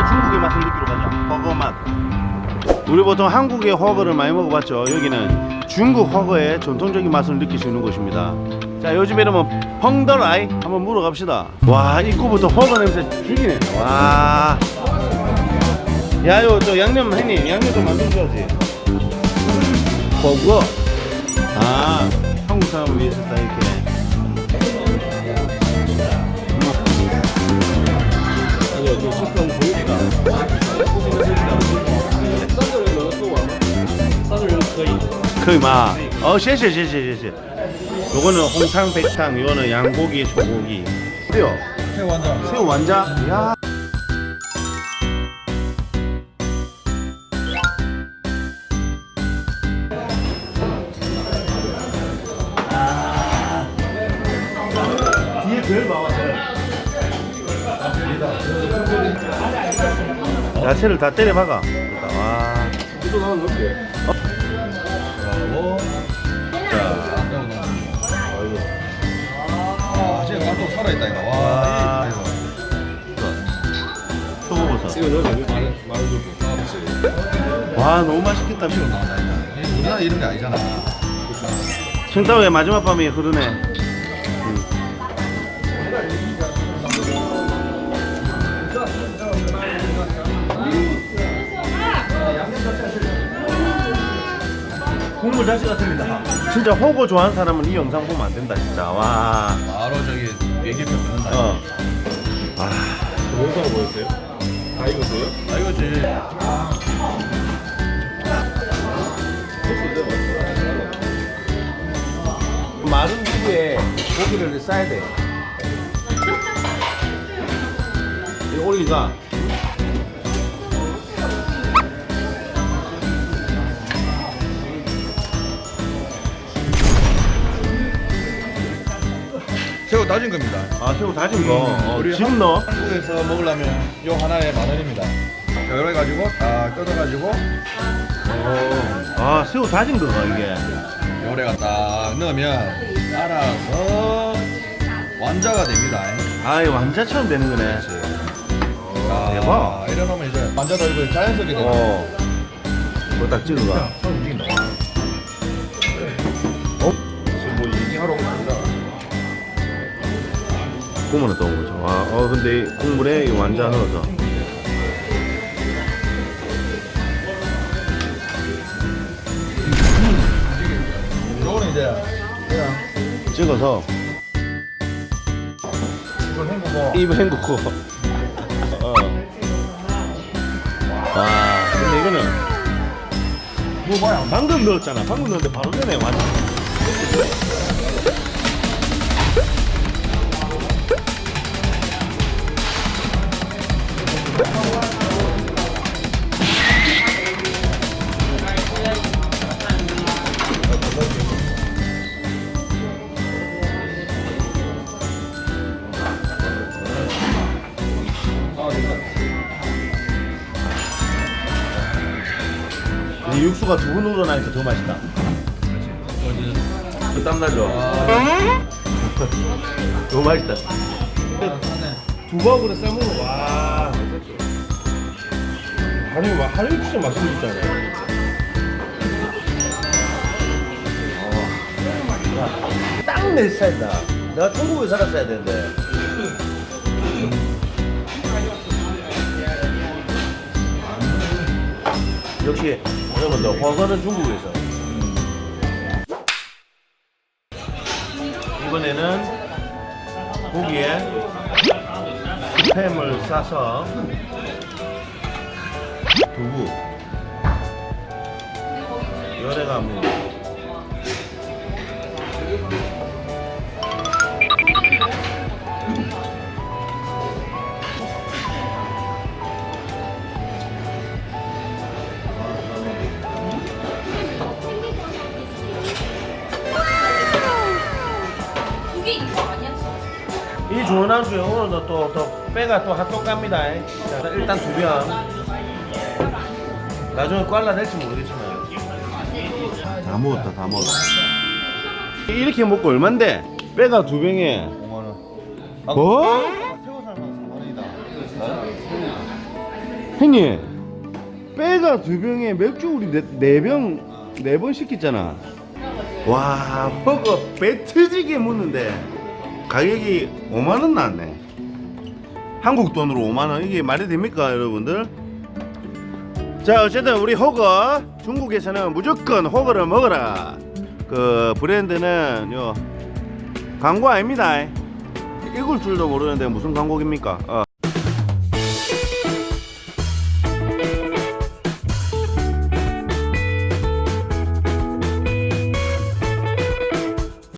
진짜 중국의 맛을 느끼러 가자. 허거 맛. 우리 보통 한국의 허거를 많이 먹어봤죠. 여기는 중국 허거의 전통적인 맛을 느낄 수 있는 곳입니다. 자, 요즘 이름은 펑더라이 한번 물어갑시다. 와, 입구부터 허거 냄새 죽이네. 와. 야, 요, 저 양념 형님, 양념 좀 만들어줘야지. 버거. 아, 한국 사람을 위해서 딱 이렇게. 可以吗？哦，谢谢谢谢谢谢。 요거는 홍탕, 백탕, 요거는 양고기, 소고기. 새우. 새우 완전 새우 완자. 야. 뒤에 별 봐봤어요. 야채를 다 때려 박아. 와. 이거 나는 넣을게 어? 하 살아있다 이거 와. 와 소고버섯. 이거 이거 말을 주고 와 너무 맛있겠다. 이거 나온다 이거 우리나라 이런 게 아니잖아 청따오의 마지막 밤이 흐르네. 국물 자식 같습니다. 진짜 호고 좋아하는 사람은 이 영상 보면 안 된다 진짜. 와. 바로 저기 얘기표 넣는다 어. 영상 뭐였어요? 다 익었어요? 아 이거지 마른 후에 고기를 싸야 돼. 이 오리가 다진 겁니다 아 새우 다진 거. 어, 우리 지금 넣어. 한국에서 먹으려면 요 하나에 만 원입니다 이래 가지고 다 뜯어가지고 아 새우 다진 거가 이게. 요래가 딱 넣으면 알아서 완자가 됩니다 아 이거 완자처럼 되는 거네. 자, 대박. 이래 놓으면 이제 완자도 이거 자연스럽게 되는 어. 그거 딱 찍어가. 국물은 또 거죠. 아, 어 근데 이 국물에 이 완자 넣어서. 요거는 이제 그냥 찍어서 이걸 헹구고 입 헹구고. 어. 와, 근데 이거는 뭐 봐요 방금 넣었잖아. 방금 넣었는데 바로 되네 완자. 이 육수가 두번 우러나니까 더 맛있다. 그 땀나죠? 너무 맛있다. 두 밥으로 싸먹어, 와. 한우, 와, 한우 진짜 맛있는 거잖아요. 딱내 스타일이다. 내가 중국에 살았어야 되는데. 역시 여러분들 허거는 중국에서. 이번에는 고기에 스팸을 싸서 두부 열애가무 안주에 오늘도 또, 또 빼가 또 핫도그 갑니다. 자, 일단 두 병 나중에 꽐라 될지 모르겠지만 다 먹었다 다 먹었다. 이렇게 먹고 얼만데? 빼가 두 병에. 5만 원 뭐? 새우 살만 4만 원이다. 형님 빼가 두 병에 맥주 우리 네병네 번 시켰잖아. 와 허거 배 터지게 묻는데 가격이 5만 원 나왔네. 한국 돈으로 5만 원. 이게 말이 됩니까 여러분들? 자 어쨌든 우리 허거 중국에서는 무조건 허거를 먹어라. 그 브랜드는 요 광고 아닙니다. 읽을 줄도 모르는데 무슨 광고입니까? 어.